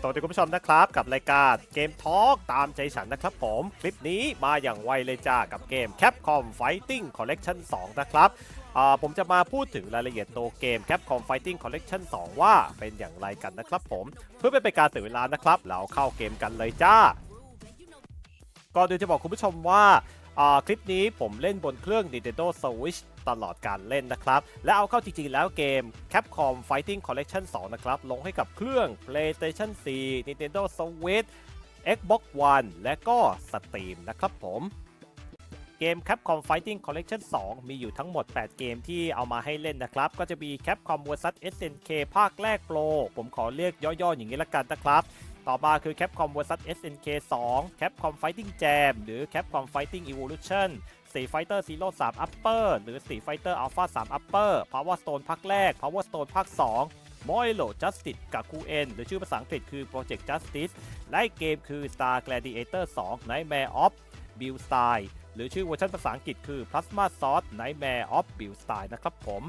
สวัสดีคุณผู้ชมนะครับกับรายการเกมทอล์กตามใจฉันนะครับผม คลิปนี้มาอย่างไวเลยจ้ากับเกม Capcom Fighting Collection 2 นะครับผมจะมาพูดถึงรายละเอียดตัวเกม Capcom Fighting Collection 2 ว่าเป็นอย่างไรกันนะครับผม เพื่อไม่เป็นการเสียเวลานะครับ เราเข้าเกมกันเลยจ้าก่อนอื่นจะบอกคุณผู้ชมว่า คลิปนี้ผมเล่นบนเครื่อง Nintendo Switch ตลอดการเล่นนะครับ และเอาเข้าจริง ๆ แล้วเกม Capcom Fighting Collection 2 นะครับ ลงให้กับเครื่อง PlayStation 4 Nintendo Switch Xbox One และก็ Steam นะครับผมเกม Capcom Fighting Collection 2 มีอยู่ทั้งหมด 8 เกมที่เอามาให้เล่นนะครับ ก็จะมี Capcom vs SNK ภาคแรกโปร ผมขอเรียกย่อๆอย่างนี้ละกันนะครับ ต่อมาคือ Capcom vs SNK 2 Capcom Fighting Jam หรือ Capcom Fighting Evolution Street Fighter Zero 3 Upper หรือ Street Fighter Alpha 3 Upper Power Stone ภาคแรก Power Stone ภาค 2 m o i l o Justice กับ q n หรือชื่อภาษาอังกฤษคือ Project Justice และอีกเกมคือ Star Gladiator 2 Nightmare of Bill Style หรือชื่อเวอร์ชันภาษาอังกฤษคือ Plasma Sword Nightmare of Bill Style นะครับผม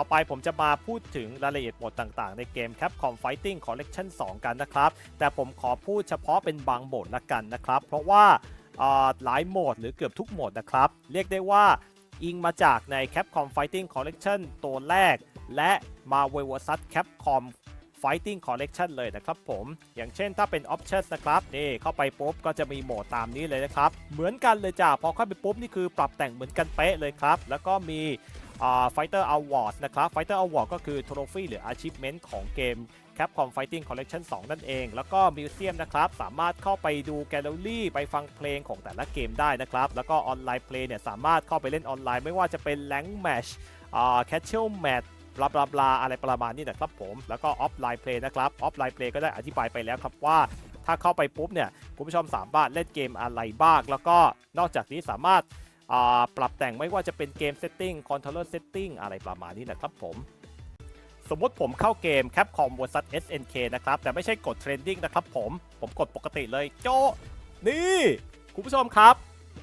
ต่อไปผมจะมาพูดถึงรายละเอียดโหมดต่างๆ ในเกม Capcom Fighting Collection 2กันนะครับ แต่ผมขอพูดเฉพาะเป็นบางโหมดละกันนะครับ เพราะว่าหลายโหมดหรือเกือบทุกโหมดนะครับ เรียกได้ว่าอิงมาจากใน Capcom Fighting Collection ตัวแรก และ Marvel vs Capcom Fighting Collection เลยนะครับผม อย่างเช่นถ้าเป็น Options นะครับนี่เข้าไปปุ๊บก็จะมีโหมดตามนี้เลยนะครับ เหมือนกันเลยจ้ะพอเข้าไปปุ๊บนี่คือปรับแต่งเหมือนกันเป๊ะเลยครับ แล้วก็มี ไฟเตอร์อวอร์ดนะครับไฟเตอร์อวอร์ดก็คือ t r o ฟี่หรือ Achievement ของเกม Capcom Fighting Collection 2 นั่นเอง แล้วก็มิวเซียมนะครับ สามารถเข้าไปดูแกลเลอรี่ ไปฟังเพลงของแต่ละเกมได้นะครับ แล้วก็ออนไลน์เพลย์เนี่ย สามารถเข้าไปเล่นออนไลน์ไม่ว่าจะเป็น Rank Match อ่า Casual Match บลาบลาบลาอะไรประมาณนี้นะครับผม แล้วก็ออฟไลน์เพลย์นะครับ ออฟไลน์เพลย์ก็ได้อธิบายไปแล้วครับว่าถ้าเข้าไปปุ๊บเนี่ย คุณผู้ชมสามารถเล่นเกมอะไรบ้าง แล้วก็นอกจากนี้สามารถ ปรับแต่งไม่ว่าจะเป็นเกมเซตติ้งคอนโทรลเลอร์เซตติ้งอะไรประมาณนี้นะครับผม สมมติผมเข้าเกม Capcom vs SNK นะครับ แต่ไม่ใช่กดเทรนดิ้งนะครับผม ผมกดปกติเลยโจนี่ คุณผู้ชมครับ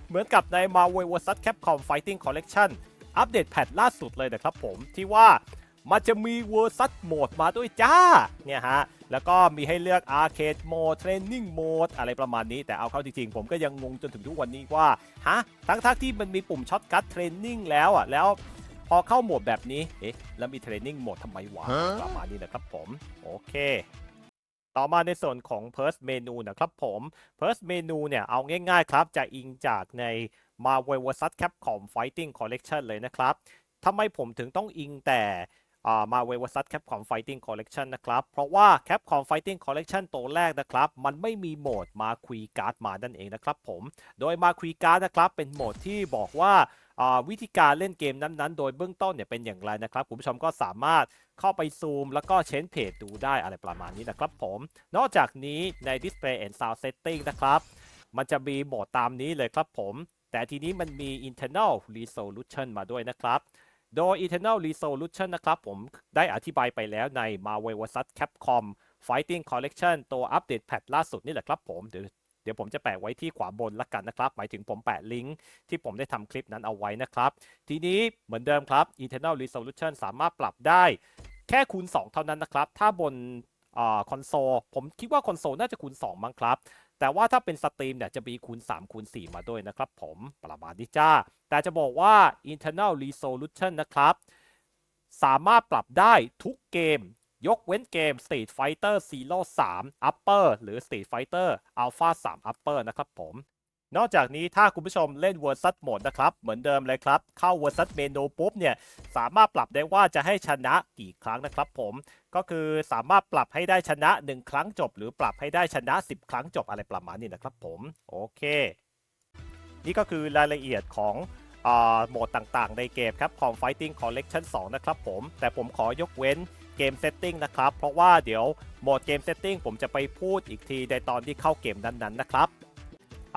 เหมือนกับใน Marvel vs Capcom Fighting Collection อัปเดตแพทล่าสุดเลยนะครับผมที่ว่า มันจะมี Versus Mode มาด้วยจ้า เนี่ยฮะ แล้วก็มีให้เลือก Arcade Mode Training Mode อะไรประมาณนี้ แต่เอาเข้าจริงๆ ผมก็ยังงงจนถึงทุกวันนี้ว่า ฮะ ทั้งๆทที่มันมีปุ่มช็อตคัทเทรนนิ่งแล้วอะ แล้วพอเข้าโหมดแบบนี้ เอ๊ะ แล้วมีเทรนนิ่งโหมดทำไมวะ ประมาณนี้นะครับผม โอเคต่อมาในส่วนของ First Menu นะครับผม First Menu เนี่ยเอาง่ายๆครับจะอิงจากใน Marvel vs Capcom Fighting Collection เลยนะครับทำไมผมถึงต้องอิงแต่ อ่า Marvel vs Capcom Fighting Collection นะครับ เพราะว่า Capcom Fighting Collection ตัวแรกนะครับ มันไม่มีโหมดมาคุยการ์ดมานั่นเองนะครับผม โดยมาคุยการ์ดนะครับ เป็นโหมดที่บอกว่าอ่าวิธีการเล่นเกมนั้นๆ โดยเบื้องต้นเนี่ยเป็นอย่างไรนะครับ คุณผู้ชมก็สามารถเข้าไปซูม แล้วก็เชนเพจดูได้อะไรประมาณนี้นะครับผม นอกจากนี้ใน Display and Sound Setting นะครับ มันจะมีโหมดตามนี้เลยครับผม แต่ทีนี้มันมี internal resolution มาด้วยนะครับ โดย internal resolution นะครับผมได้อธิบายไปแล้วใน Marvel vs Capcom Fighting Collection ตัวอัปเดตแพทล่าสุดนี่แหละครับผมเดี๋ยวเดี๋ยวผมจะแปะไว้ที่ขวาบนละกันนะครับ หมายถึงผมแปะลิงก์ที่ผมได้ทำคลิปนั้นเอาไว้นะครับ ทีนี้เหมือนเดิมครับ internal resolution สามารถปรับได้แค่คูณ 2 เท่านั้นนะครับ ถ้าบนคอนโซลผมคิดว่าคอนโซลน่าจะคูณ 2 มั้งครับ แต่ว่าถ้าเป็นสตรีมเนี่ยจะมีคูณ3คูณ4มาด้วยนะครับผมประมาณนี้จ้า แต่จะบอกว่า internal resolution นะครับ สามารถปรับได้ทุกเกม ยกเว้นเกม Street Fighter Zero 3 Upper หรือ Street Fighter Alpha 3 Upper นะครับผม นอกจากนี้ถ้าคุณผู้ชมเล่น Versus Mode นะครับ เหมือนเดิมเลยครับ เข้า Versus Menu ปุ๊บเนี่ยสามารถปรับได้ว่าจะให้ชนะกี่ครั้งนะครับผมก็คือสามารถปรับให้ได้ชนะ 1 ครั้งจบ หรือปรับให้ได้ชนะ 10 ครั้งจบอะไรประมาณนี้นะครับผมโอเค นี่ก็คือรายละเอียดของโหมดต่างๆ ในเกมครับ Com Fighting Collection 2 นะครับผม แต่ผมขอยกเว้นเกม Setting นะครับ เพราะว่าเดี๋ยวโหมดเกม Setting ผมจะไปพูดอีกทีในตอนที่เข้าเกมนั้นๆนะครับ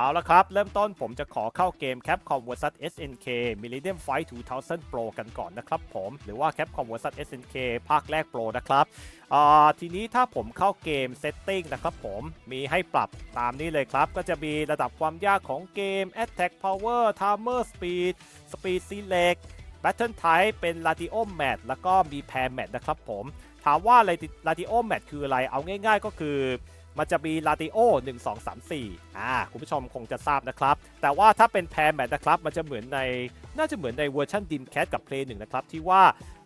เอาละครับ เริ่มต้นผมจะขอเข้าเกม Capcom vs SNK Millennium Fight 2000 Pro กันก่อนนะครับผม หรือว่า Capcom vs SNK ภาคแรก Pro นะครับทีนี้ถ้าผมเข้าเกม Setting นะครับผมมีให้ปรับตามนี้เลยครับ ก็จะมีระดับความยากของเกม Attack Power Timer Speed Speed Select Battle Type เป็น Radio Match แล้วก็มี Pair Match นะครับผม ถามว่า Radio Match คืออะไรเอาง่าย ๆ ก็คือ มันจะมี Radio 1 2 3 4อ่าคุณผู้ชมคงจะทราบนะครับ แต่ว่าถ้าเป็น Pair Match นะครับ มันจะเหมือนในน่าจะเหมือนในเวอร์ชัน Dreamcast กับ Play 1นะครับ ที่ว่า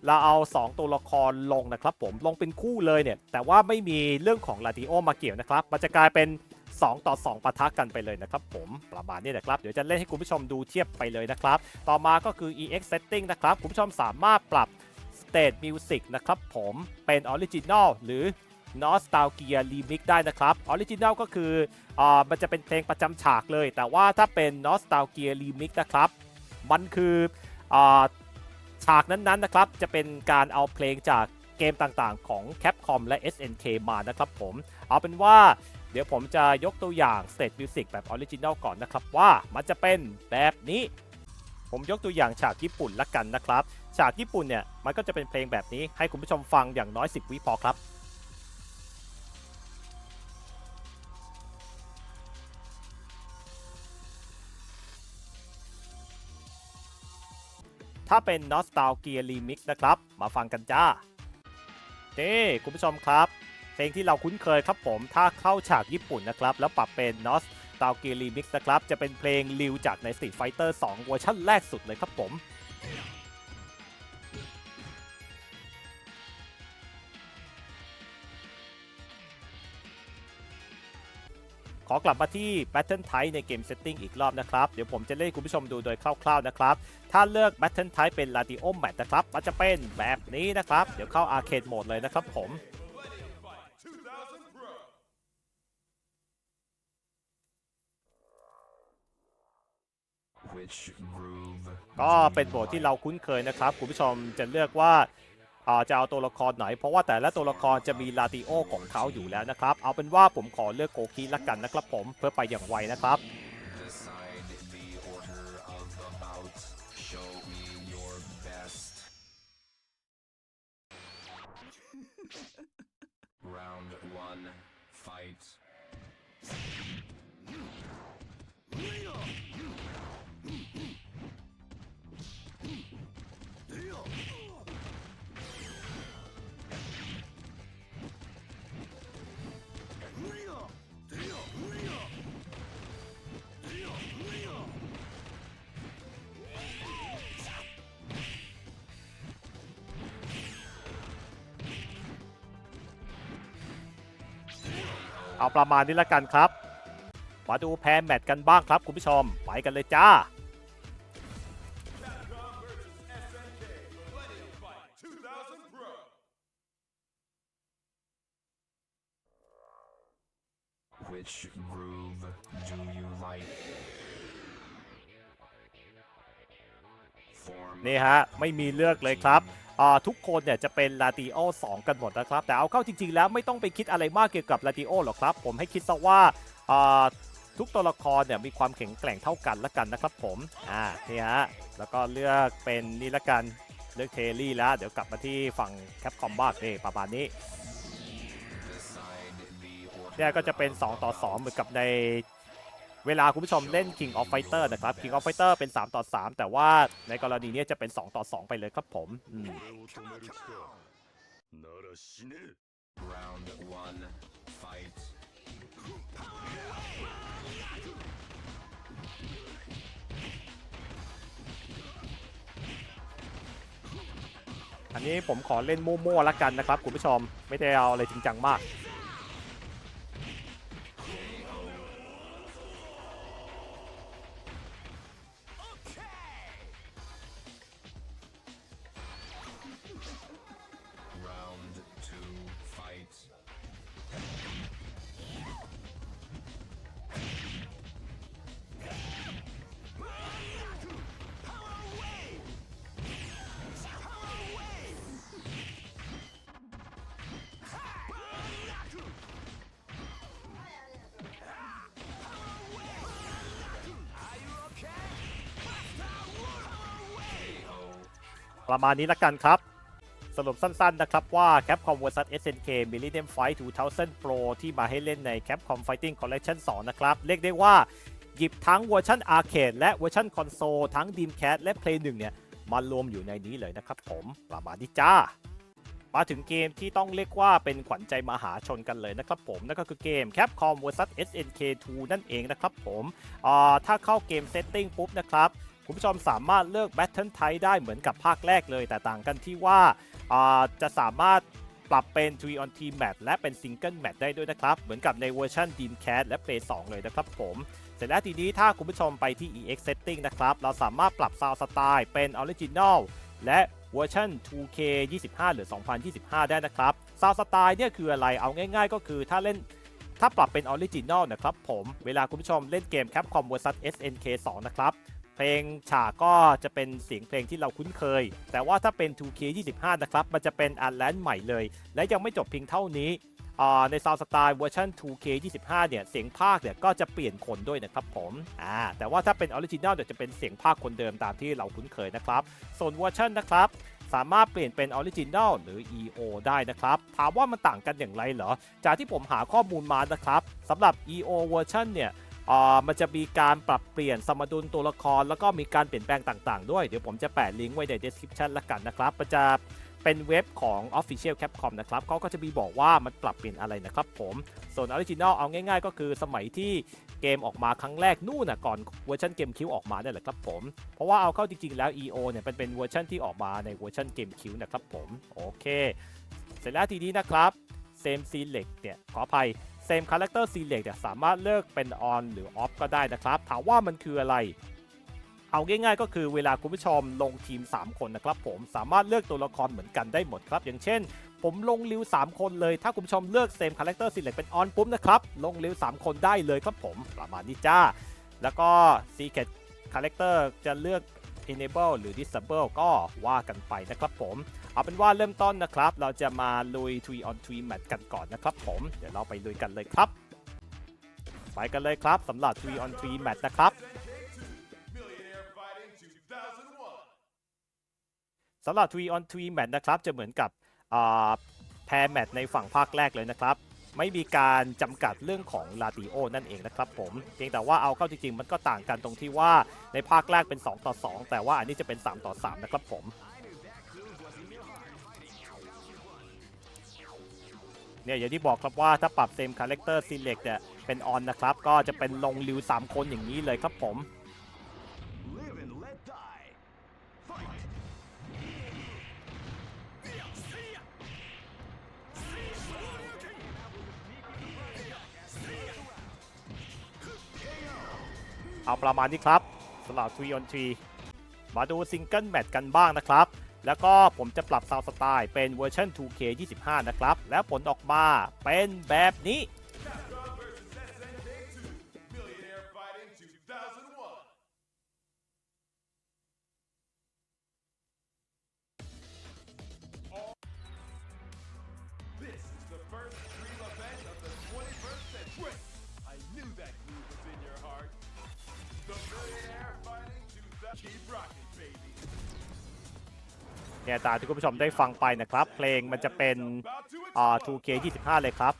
เราเอา 2 ตัวละครลงนะครับผมลงเป็นคู่เลยเนี่ย แต่ว่าไม่มีเรื่องของ Radio มาเกี่ยวนะครับ มันจะกลายเป็น 2 ต่อ 2ปะทะกันไปเลยนะครับผมประมาณนี้นะครับ เดี๋ยวจะเล่นให้คุณผู้ชมดูเทียบไปเลยนะครับ ต่อมาก็คือ EX Setting นะครับ คุณผู้ชมสามารถปรับ State Music นะครับผมเป็น Original หรือ Nostalgia Remix ได้นะครับ Original ก็คืออามันจะเป็นเพลงประจำฉากเลย แต่ว่าถ้าเป็น Nostalgia Remix นะครับ มันคืออาฉากนั้นๆนะครับ จะเป็นการเอาเพลงจากเกมต่างๆ ของ Capcom และ SNK มานะครับผม เอาเป็นว่าเดี๋ยวผมจะยกตัวอย่าง State Music แบบ Original ก่อนนะครับว่ามันจะเป็นแบบนี้ ผมยกตัวอย่างฉากญี่ปุ่นละกันนะครับ ฉากญี่ปุ่นเนี่ยมันก็จะเป็นเพลงแบบนี้ให้คุณผู้ชมฟังอย่างน้อย 10 วิพอครับ ถ้าเป็น Nostalgia Remix นะครับ มาฟังกันจ้าเน่คุณผู้ชมครับ เพลงที่เราคุ้นเคยครับผม ถ้าเข้าฉากญี่ปุ่นนะครับ แล้วปรับเป็น Nostalgia Remix นะครับ จะเป็นเพลงริวจากใน Street Fighter 2เวอร์ชันแรกสุดเลยครับผม อกลับมาที่ Battle Type ในเกม Setting อีกรอบนะครับ เดี๋ยวผมจะเล่นคุณผู้ชมดูโดยคร่าวๆนะครับ ถ้าเลือก Battle Type เป็น Radio Match นะครับมันจะเป็นแบบนี้นะครับ เดี๋ยวเข้า Arcade Mode เลยนะครับผมก็เป็นโหมดที่เราคุ้นเคยนะครับ คุณผู้ชมจะเลือกว่า จะเอาตัวละครไหน เพราะว่าแต่ละตัวละครจะมีลาติโอของเขาอยู่แล้วนะครับ เอาเป็นว่าผมขอเลือกโกคีละกันนะครับผมเพื่อไปอย่างไวนะครับ เอาประมาณนี้ละกันครับ มาดูแพนแมตช์กันบ้างครับคุณผู้ชม ไปกันเลยจ้า Which groove do you like? Form นี่ฮะ ไม่มีเลือกเลยครับอ่า ทุกคนเนี่ยจะเป็นลาติโอ2กันหมดนะครับ แต่เอาเข้าจริง ๆ แล้วไม่ต้องไปคิดอะไรมากเกี่ยวกับลาติโอหรอกครับ ผมให้คิดซะว่าอ่าทุกตัวละครเนี่ยมีความแข็งแกร่งเท่ากันละกันนะครับผมอ่านี่ฮะแล้วก็เลือกเป็นนี่ละกันเลือกเทลลี่แล้ว เดี๋ยวกลับมาที่ฝั่งแคปคอมบ้างนี่ประมาณนี้เนี่ยก็จะเป็น 2 ต่อ 2 เหมือนกับใน เวลาคุณผู้ชมเล่น King of Fighter นะครับ King of Fighter เป็น 3 ต่อ 3 แต่ว่าในกรณีนี้จะเป็น 2 ต่อ 2 ไปเลยครับผมอืมอันนี้ผมขอเล่นมั่วๆละกันนะครับคุณผู้ชมไม่ได้เอาอะไรจริงจังมาก ประมาณนี้ละกันครับ สรุปสั้นๆนะครับว่า Capcom vs SNK Millennium Fight 2000 Pro ที่มาให้เล่นใน Capcom Fighting Collection 2 นะครับ เรียกได้ว่า หยิบทั้งเวอร์ชันอาร์เคดและเวอร์ชันคอนโซลทั้ง Dreamcast และ Play 1 เนี่ยมารวมอยู่ในนี้เลยนะครับผมประมาณนี้จ้า มาถึงเกมที่ต้องเรียกว่าเป็นขวัญใจมหาชนกันเลยนะครับผม นั่นก็คือเกม Capcom vs SNK2 นั่นเองนะครับผมอ่าถ้าเข้าเกม Setting ปุ๊บนะครับ คุณผู้ชมสามารถเลือก Battle Type ได้เหมือนกับภาคแรกเลย แต่ต่างกันที่ว่าาจะสามารถปรับเป็น 3 on 3 Match และเป็น Single Match ได้ด้วยนะครับ เหมือนกับในเวอร์ชัน Dreamcast และ Play 2เลยนะครับผม เสร็จแล้วทีนี้ถ้าคุณผู้ชมไปที่ EX Setting นะครับ เราสามารถปรับ Sound Style เป็น Original และเวอร์ชัน 2K 25 หรือ 2025 ได้นะครับ Sound Style เนี่ยคืออะไร เอาง่ายๆ ก็คือถ้าเล่นถ้าปรับเป็น Original นะครับผม เวลาคุณผู้ชมเล่นเกม Capcom vs SNK 2 นะครับ ลงฉากก็จะเป็นเสียงเพลงที่เราคุ้นเคย แต่ว่าถ้าเป็น 2K 25 นะครับ มันจะเป็นอันแลนด์ใหม่เลย และยังไม่จบเพียงเท่านี้ใน Sound Style เวอร์ชัน 2K 25 เนี่ยเสียงภาคเนี่ยก็จะเปลี่ยนคนด้วยนะครับผมอ่าแต่ว่าถ้าเป็น Original เดี๋ยวจะเป็นเสียงภาคคนเดิมตามที่เราคุ้นเคยนะครับ ส่วนเวอร์ชันนะครับสามารถเปลี่ยนเป็น Original หรือ EO ได้นะครับ ถามว่ามันต่างกันอย่างไรเหรอ จากที่ผมหาข้อมูลมานะครับสำหรับ EO เวอร์ชันเนี่ย มันจะมีการปรับเปลี่ยนสมดุลตัวละคร แล้วก็มีการเปลี่ยนแปลงต่างๆ ด้วยเดี๋ยวผมจะแปะลิงก์ไว้ใน description ละกันนะครับมันจะเป็นเว็บของ Official Capcom นะครับเขาก็จะมีบอกว่ามันปรับเปลี่ยนอะไรนะครับผม ส่วน Original เอาง่ายๆ ก็คือสมัยที่เกมออกมาครั้งแรกนู่นนะก่อนเวอร์ชันเกมคิวออกมาเนี่ยแหละครับผม เพราะว่าเอาเข้าจริงๆแล้ว EO เนี่ยเป็นเป็นเวอร์ชันที่ออกมาในเวอร์ชันเกมคิวนะครับผม โอเค เสร็จแล้วทีนี้นะครับ Same Select เนี่ยขออภัย Same Character Select เนี่ยสามารถเลือกเป็น On หรือ Off ก็ได้นะครับ ถามว่ามันคืออะไร เอาง่ายๆ ก็คือเวลาคุณผู้ชมลงทีม 3 คนนะครับผมสามารถเลือกตัวละครเหมือนกันได้หมดครับ อย่างเช่น ผมลงริว 3 คนเลย ถ้าคุณผู้ชมเลือก Same Character Select เป็น On ปุ๊บนะครับลงริว 3 คนได้เลยครับผมประมาณนี้จ้า แล้วก็ Secret Character จะเลือก enable หรือ disable ก็ว่ากันไปนะครับผม เอาเป็นว่าเริ่มต้นนะครับ เราจะมาลุย3 on 3 match กันก่อนนะครับผมเดี๋ยวเราไปลุยกันเลยครับ ไปกันเลยครับสำหรับ3 on 3 match นะครับสำหรับ3 on 3 match นะครับ จะเหมือนกับแพรแมตช์ในฝั่งภาคแรกเลยนะครับไม่มีการจำกัดเรื่องของลาติโอนั่นเองนะครับผมเพียงแต่ว่าเอาเข้าจริงๆ มันก็ต่างกันตรงที่ว่าในภาคแรกเป็น 2 ต่อ 2 แต่ว่าอันนี้จะเป็น 3 ต่อ 3 นะครับผม เนี่ยอย่างที่บอกครับว่าถ้าปรับเซมคาแรคเตอร์ซีเล็กเนี่ยเป็นออนนะครับ ก็จะเป็นลงริว 3 คนอย่างนี้เลยครับผมเอาประมาณนี้ครับสำหรับ3 on 3มาดูซิงเกิลแมตช์กันบ้างนะครับ แล้วก็ผมจะปรับซาวสไตล์เป็นเวอร์ชัน 2K 25 นะครับ แล้วผลออกมาเป็นแบบนี้ามที่คุณผู้ชมได้ฟังไปนะครับ เพลงมันจะเป็นอ่า 2K 25 เลยครับ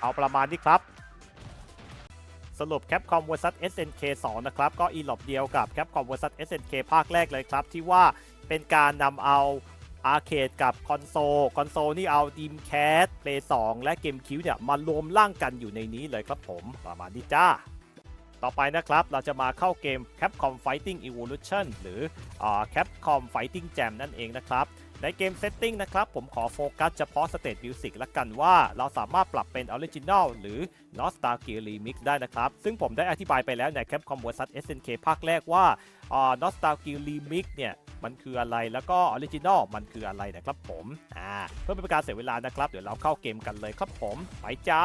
เอาประมาณนี้ครับ สรุป Capcom vs SNK 2 นะครับ ก็อีหลอบเดียวกับ Capcom vs SNK ภาคแรกเลยครับ ที่ว่าเป็นการนำเอาอาร์เคดกับคอนโซล คอนโซลนี่เอา Dreamcast Play 2และ GameCube เนี่ย มารวมร่างกันอยู่ในนี้เลยครับผมประมาณนี้จ้า ต่อไปนะครับ เราจะมาเข้าเกม Capcom Fighting Evolution หรืออ Capcom Fighting Jam นั่นเองนะครับ ในเกม Setting นะครับ ผมขอโฟกัสเฉพาะ State Music ละกันว่าเราสามารถปรับเป็น Original หรือ Nostalgia Remix ได้นะครับ ซึ่งผมได้อธิบายไปแล้วใน Capcom vs SNK ภาคแรกว่าอ่า Nostalgia Remix เนี่ยมันคืออะไรแล้วก็ Original มันคืออะไรนะครับผมอ่าเพื่อเป็นการเสียเวลานะครับ เดี๋ยวเราเข้าเกมกันเลยครับผมไปจ้า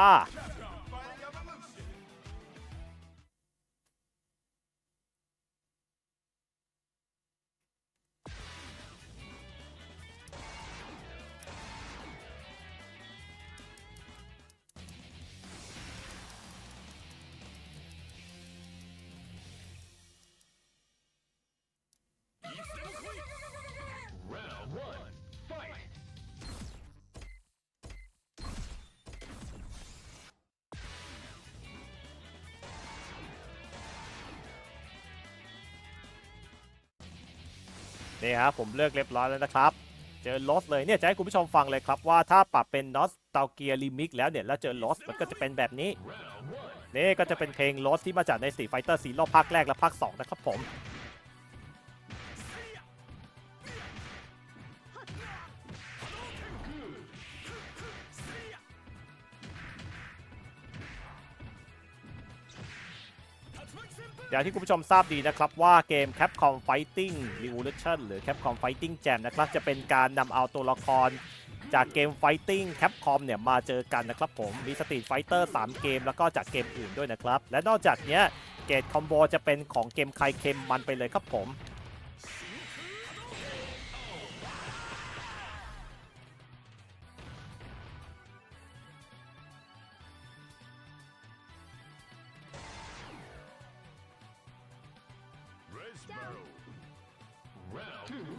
นี่ครับผมเลือกเรียบร้อยแล้วนะครับ เจอลอสเลยเนี่ยจะให้คุณผู้ชมฟังเลยครับว่าถ้าปรับเป็นนอสต a เกียริมิกแล้วเนี่ยแล้วเจอลอสมันก็จะเป็นแบบนี้นี่ก็จะเป็นเพลงลอสที่มาจากในสีไฟเตอร์สีรอบภาคแรกและภาค2นะครับผม อย่างที่คุณผู้ชมทราบดีนะครับว่าเกม Capcom Fighting Revolution หรือ Capcom Fighting Jam นะครับจะเป็นการนำเอาตัวละครจากเกม Fighting Capcom เนี่ยมาเจอกันนะครับผมมี Street Fighter 3 เกมแล้วก็จากเกมอื่นด้วยนะครับ และนอกจากนี้เกตคอมโบจะเป็นของเกมใครเกมมันไปเลยครับผม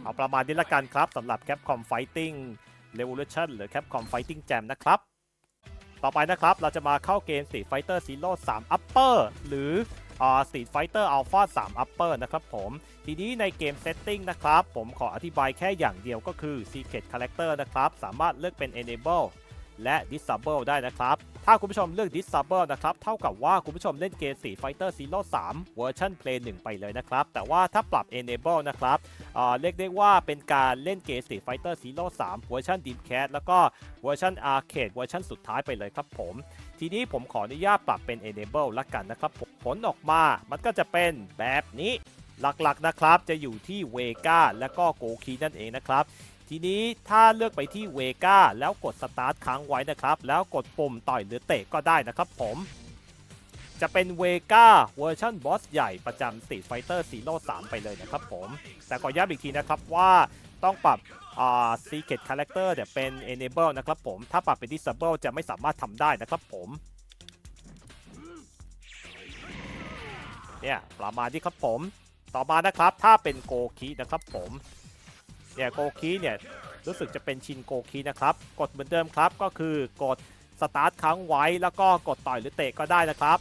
เอาประมาณนี้ละกันครับสำหรับ Capcom Fighting Revolution หรือ Capcom Fighting Jam นะครับ ต่อไปนะครับเราจะมาเข้าเกม Street Fighter Zero 3 Upper หรืออ่า Street Fighter Alpha 3 Upper นะครับผม ทีนี้ในเกม Setting นะครับ ผมขออธิบายแค่อย่างเดียวก็คือ Secret Character นะครับ สามารถเลือกเป็น Enable และ Disable ได้นะครับ ถ้าคุณผู้ชมเลือก Disable นะครับ เท่ากับว่าคุณผู้ชมเล่นเกมสี Fighter Zero 3เวอร์ชัน Play 1 ไปเลยนะครับ แต่ว่าถ้าปรับ Enable นะครับอ่าเรียกได้ว่าเป็นการเล่นเกมสี Fighter Zero 3เวอร์ชัน Dreamcast แล้วก็เวอร์ชัน Arcade เวอร์ชันสุดท้ายไปเลยครับผม ทีนี้ผมขออนุญาตปรับเป็น Enable ละกันนะครับผมผลออกมามันก็จะเป็นแบบนี้หลักๆนะครับจะอยู่ที่เวกาและก็โกคีนั่นเองนะครับ ทีนี้ถ้าเลือกไปที่เวกาแล้วกดสตาร์ทค้างไว้นะครับ แล้วกดปุ่มต่อยหรือเตะก็ได้นะครับผม จะเป็นเวกาเวอร์ชันบอสใหญ่ประจำ Street Fighter Zero 3ไปเลยนะครับผม แต่ขอย้ำอีกทีนะครับว่าต้องปรับอ่า Secret Character เนี่ยเป็น Enable นะครับผม ถ้าปรับเป็น Disable จะไม่สามารถทำได้นะครับผมเนี่ยประมาณนี้ครับผม ต่อมานะครับถ้าเป็นโกคีนะครับผม เนี่ยโกคีเนี่ยรู้สึกจะเป็นชินโกคีนะครับ กดเหมือนเดิมครับก็คือกดสตาร์ทค้างไว้แล้วก็กดต่อยหรือเตะก็ได้นะครับ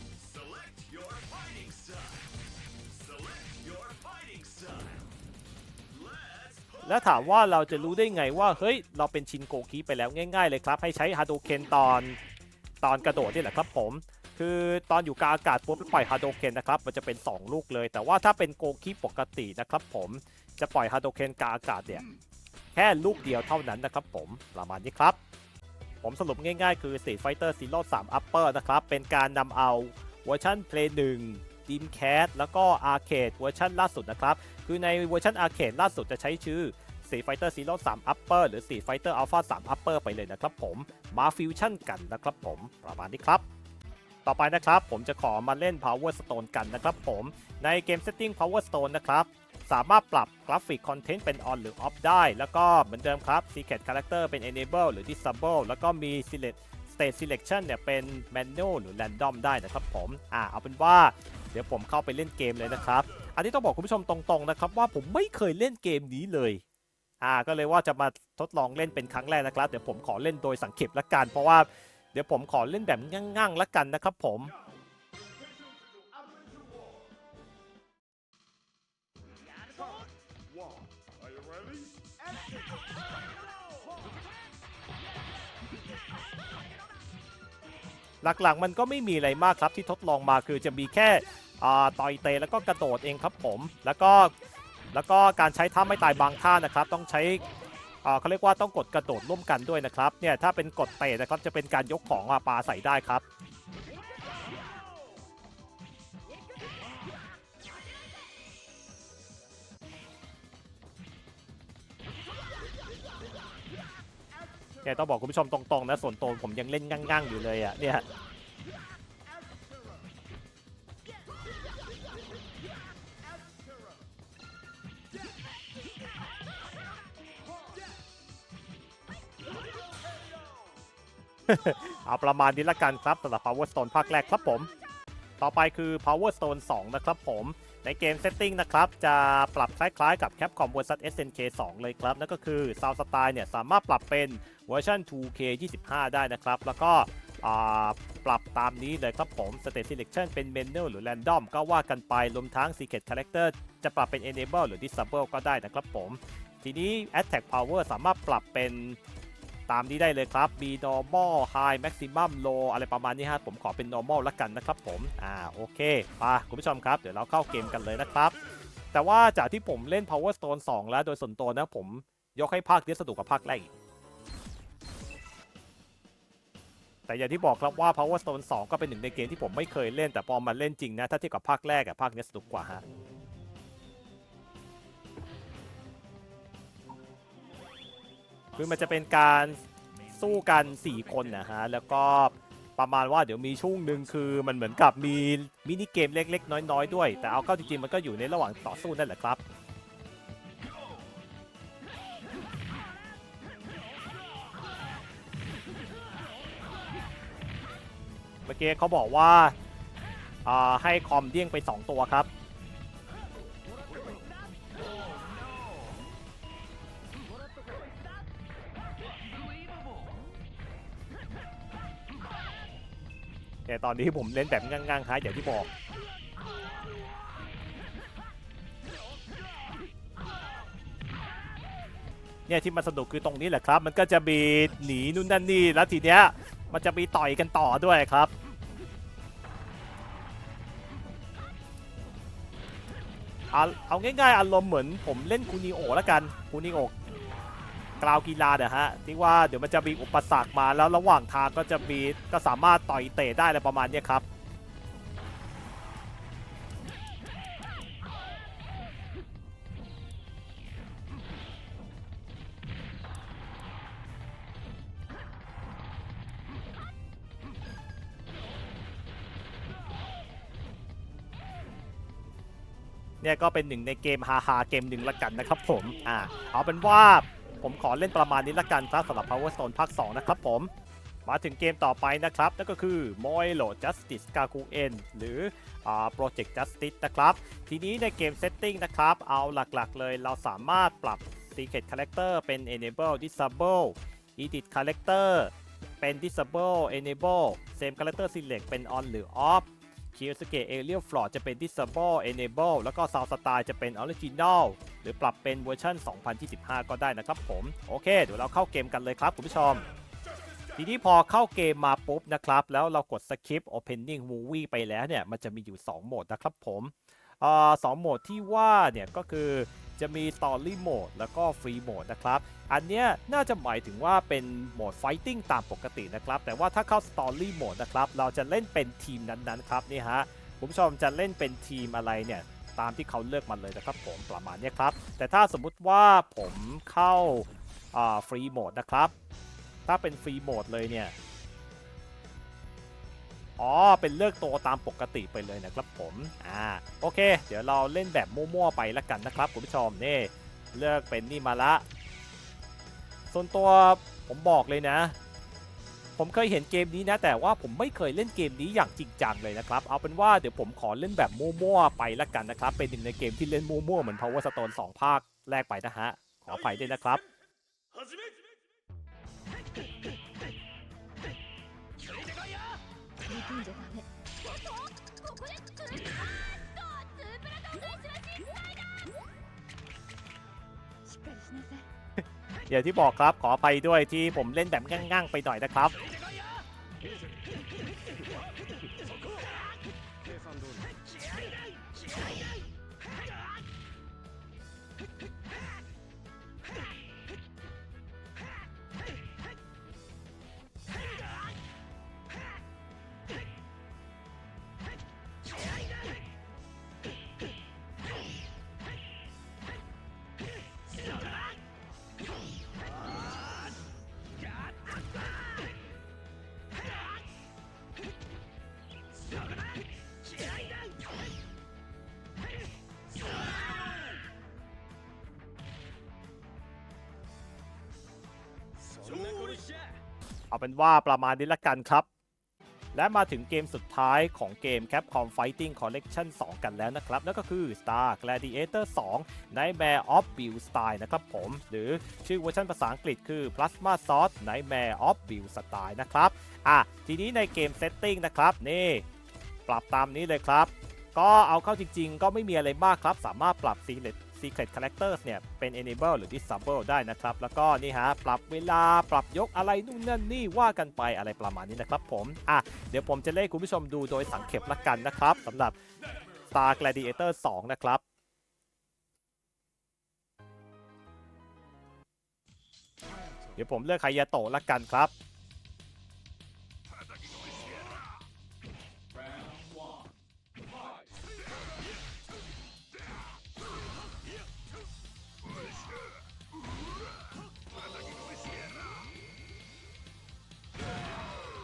แล้วถามว่าเราจะรู้ได้ไงว่าเฮ้ยเราเป็นชินโกคีไปแล้วง่าย ๆ เลยครับ ให้ใช้ฮาโดเคนตอนตอนกระโดดนี่แหละครับผม คือตอนอยู่กลางอากาศปุ๊บปล่อยฮาโดเคนนะครับมันจะเป็น 2 ลูกเลย แต่ว่าถ้าเป็นโกคีปกตินะครับผมจะปล่อยฮาโดเคนกลางอากาศเนี่ยแค่ลูกเดียวเท่านั้นนะครับผมประมาณนี้ครับ ผมสรุปง่ายๆ คือ Street Fighter Zero 3 Upper นะครับ เป็นการนำเอาเวอร์ชัน Play 1 Dreamcast แล้วก็ Arcade เวอร์ชันล่าสุดนะครับ คือในเวอร์ชัน Arcade ล่าสุดจะใช้ชื่อ Street Fighter Zero 3 Upper หรือ Street Fighter Alpha 3 Upper ไปเลยนะครับผม มาฟิวชั่นกันนะครับผมประมาณนี้ครับ ต่อไปนะครับ ผมจะขอมาเล่น Power Stone กันนะครับผมในเกม Setting Power Stone นะครับ สามารถปรับกราฟิกคอนเทนต์เป็น on หรือ off ได้ แล้วก็เหมือนเดิมครับ Secret Character เป็น enable หรือ disable แล้วก็มี select state selection เนี่ยเป็น manual หรือ random ได้นะครับผมอ่าเอาเป็นว่าเดี๋ยวผมเข้าไปเล่นเกมเลยนะครับ อันนี้ต้องบอกคุณผู้ชมตรงๆนะครับว่าผมไม่เคยเล่นเกมนี้เลยอ่าก็เลยว่าจะมาทดลองเล่นเป็นครั้งแรกนะครับ เดี๋ยวผมขอเล่นโดยสังเกตละกันเพราะว่า ดี๋ยวผมขอเล่นแบบง่างๆละกันนะครับผม หลักๆมันก็ไม่มีอะไรมากครับที่ทดลองมาคือจะมีแค่ต่อยเตะแล้วก็กระโดดเองครับผม แล้วก็แล้วก็การใช้ท่าไม่ตายบางท่านะครับ ต้องใช้ เขาเรียกว่าต้องกดกระโดดร่วมกันด้วยนะครับเนี่ยถ้าเป็นกดเตะนะครับจะเป็นการยกของอะปาใส่ได้ครับเนี่ยต้องบอกคุณผู้ชมตรงๆนะส่วนตัวผมยังเล่นง่างๆอยู่เลยอะเนี่ย เอาประมาณนี้ละกันครับสำหรับ Power Stone ภาคแรกครับผม ต่อไปคือ Power Stone 2 นะครับผม ในเกม Setting นะครับ จะปรับคล้ายๆกับ Capcom vs SNK 2 เลยครับ นั่นก็คือ Sound Style เนี่ยสามารถปรับเป็นเวอร์ชัน 2K 25 ได้นะครับ แล้วก็ปรับตามนี้เลยครับผม State Selection เป็น Manual หรือ Random ก็ว่ากันไปรวมทั้ง Secret Character จะปรับเป็น Enable หรือ Disable ก็ได้นะครับผม ทีนี้ Attack Power สามารถปรับเป็น ตามนี้ได้เลยครับ มี normal high maximum low อะไรประมาณนี้ฮะ ผมขอเป็น normal ละกันนะครับผม อ่า โอเคมาคุณผู้ชมครับ เดี๋ยวเราเข้าเกมกันเลยนะครับ แต่ว่าจากที่ผมเล่น Power Stone 2 แล้ว โดยส่วนตัวนะผมยกให้ภาคนี้สนุกกว่าภาคแรกอีกแต่อย่างที่บอกครับว่า Power Stone 2 ก็เป็นหนึ่งในเกมที่ผมไม่เคยเล่นแต่พอมาเล่นจริงนะ ถ้าเทียบกับภาคแรกอะภาคนี้สนุกกว่าฮะ คือมันจะเป็นการสู้กัน 4 คนนะฮะ แล้วก็ประมาณว่าเดี๋ยวมีช่วงหนึ่งคือมันเหมือนกับมีมินิเกมเล็ก ๆ น้อย ๆ ด้วย แต่เอาเข้าจริงๆมันก็อยู่ในระหว่างต่อสู้นั่นแหละครับเมื่อกี้เขาบอกว่าาให้คอมเดี้ยงไป 2 ตัวครับ ต่ตอนนี้ผมเล่นแบบง่างๆฮะอย่างที่บอกเนี่ยที่มันสนุกคือตรงนี้แหละครับ มันก็จะมีหนีนู่นนั่นนี่แล้วทีเนี้ยมันจะมีต่อยกันต่อด้วยครับเอาเอาง่ายๆอารมณ์เหมือนผมเล่นคูนิโอแล้วกันคูนิโอ กราวกีฬาเนี่ยฮะที่ว่าเดี๋ยวมันจะมีอุปสรรคมาแล้วระหว่างทางก็จะมีก็สามารถต่อยเตะได้อะไรประมาณนี้ครับเนี่ยก็เป็นหนึ่งในเกมฮาฮาเกมหนึ่งละกันนะครับผม อ่า เอาเป็นว่า ผมขอเล่นประมาณนี้ละกันครับสำหรับ Power Stone ภาค 2 นะครับผม มาถึงเกมต่อไปนะครับ นั่นก็คือ m o i l o Justice g a k u e n หรือ Project Justice นะครับ ทีนี้ในเกม Setting นะครับ เอาหลักๆเลยเราสามารถปรับ Secret Character เป็น Enable Disable Edit Character เป็น Disable Enable Same Character Select เป็น On หรือ Off คิวสเกตเอเรียลฟลอดจะเป็น disable enable แล้วก็ sound style จะเป็น original หรือปรับเป็นเวอร์ชัน2025 ก็ได้นะครับผม โอเค เดี๋ยวเราเข้าเกมกันเลยครับคุณผู้ชม ทีนี้พอเข้าเกมมาปุ๊บนะครับ แล้วเรากด skip opening movie ไปแล้วเนี่ย มันจะมีอยู่ 2 โหมดนะครับผมอ่าสองโหมดที่ว่าเนี่ยก็คือ จะมี Story Mode แล้วก็ Free Mode นะครับ อันเนี้ยน่าจะหมายถึงว่าเป็นโหมด Fighting ตามปกตินะครับ แต่ว่าถ้าเข้า Story Mode นะครับ เราจะเล่นเป็นทีมนั้นๆครับนี่ฮะคุณผู้ชมจะเล่นเป็นทีมอะไรเนี่ยตามที่เขาเลือกมาเลยนะครับผมประมาณเนี้ยครับ แต่ถ้าสมมุติว่าผมเข้าฟรีโหมดนะครับ ถ้าเป็นฟรีโหมดเลยเนี่ย อ๋อ เป็นเลือกตัวตามปกติไปเลยนะครับผม อ่า โอเค เดี๋ยวเราเล่นแบบมั่วๆไปละกันนะครับคุณผู้ชม นี่ เลือกเป็นนี่มาละ ส่วนตัวผมบอกเลยนะ ผมเคยเห็นเกมนี้นะ แต่ว่าผมไม่เคยเล่นเกมนี้อย่างจริงจังเลยนะครับ เอาเป็นว่าเดี๋ยวผมขอเล่นแบบมั่วๆไปละกันนะครับ เป็นหนึ่งในเกมที่เล่นมั่วๆเหมือน Power Stone 2 ภาคแรกไปนะฮะ ขออภัยด้วยนะครับ 来るスープラトンの石は失敗だしっかりしなさい อย่างที่บอกครับ ขออภัยด้วยที่ผมเล่นแบบง่างๆไปหน่อยนะครับ เอาเป็นว่าประมาณนี้ละกันครับ และมาถึงเกมสุดท้ายของเกม Capcom Fighting Collection 2 กันแล้วนะครับ นั่นก็คือ Star Gladiator 2 Nightmare of Bill Style นะครับผม หรือชื่อเวอร์ชันภาษาอังกฤษคือ Plasma Sauce Nightmare of Bill Style นะครับ อะ ทีนี้ในเกม Setting นะครับ นี่ปรับตามนี้เลยครับ ก็เอาเข้าจริงๆ ก็ไม่มีอะไรมากครับ สามารถปรับ Secret Secret Characters เนี่ย เป็น Enable หรือ Disable ได้นะครับ แล้วก็นี่ฮะ ปรับเวลาปรับยกอะไรนู่นนั่นนี่ว่ากันไปอะไรประมาณนี้นะครับผม อะ เดี๋ยวผมจะเล่ให้คุณผู้ชมดูโดยสังเขปละกันนะครับสำหรับ Star Gladiator 2 นะครับเดี๋ยวผมเลือกไคยาโตะละกันครับ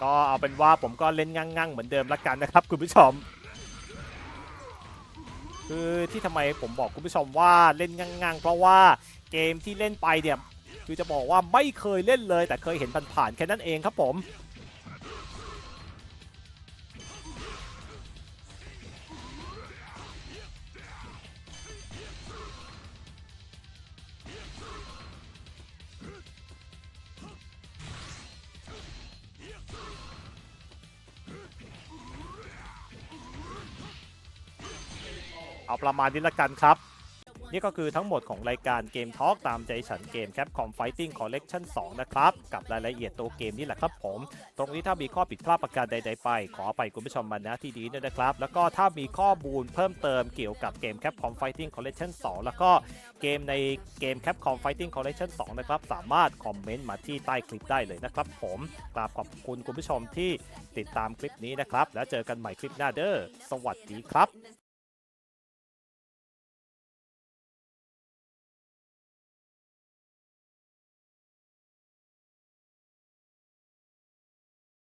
ก็เอาเป็นว่าผมก็เล่นงั่งๆเหมือนเดิมละกันนะครับคุณผู้ชม คือที่ทำไมผมบอกคุณผู้ชมว่าเล่นงั่งๆ เพราะว่าเกมที่เล่นไปเนี่ยคือจะบอกว่าไม่เคยเล่นเลย แต่เคยเห็นผ่านๆแค่นั้นเองครับผม เอาประมาณนี้ละกันครับ นี่ก็คือทั้งหมดของรายการเกมทอล์กตามใจฉันเกม Capcom Fighting Collection 2นะครับ กับรายละเอียดตัวเกมนี่แหละครับผม ตรงนี้ถ้ามีข้อผิดพลาดประการใด ๆ ไป ขอไปคุณผู้ชมมาณที่นี้ด้วยนะครับ แล้วก็ถ้ามีข้อมูลเพิ่มเติมเกี่ยวกับเกม Capcom Fighting Collection 2แล้วก็เกมในเกม Capcom Fighting Collection 2นะครับสามารถคอมเมนต์มาที่ใต้คลิปได้เลยนะครับผมกราบขอบคุณคุณผู้ชมที่ติดตามคลิปนี้นะครับแล้วเจอกันใหม่คลิปหน้าเด้อสวัสดีครับ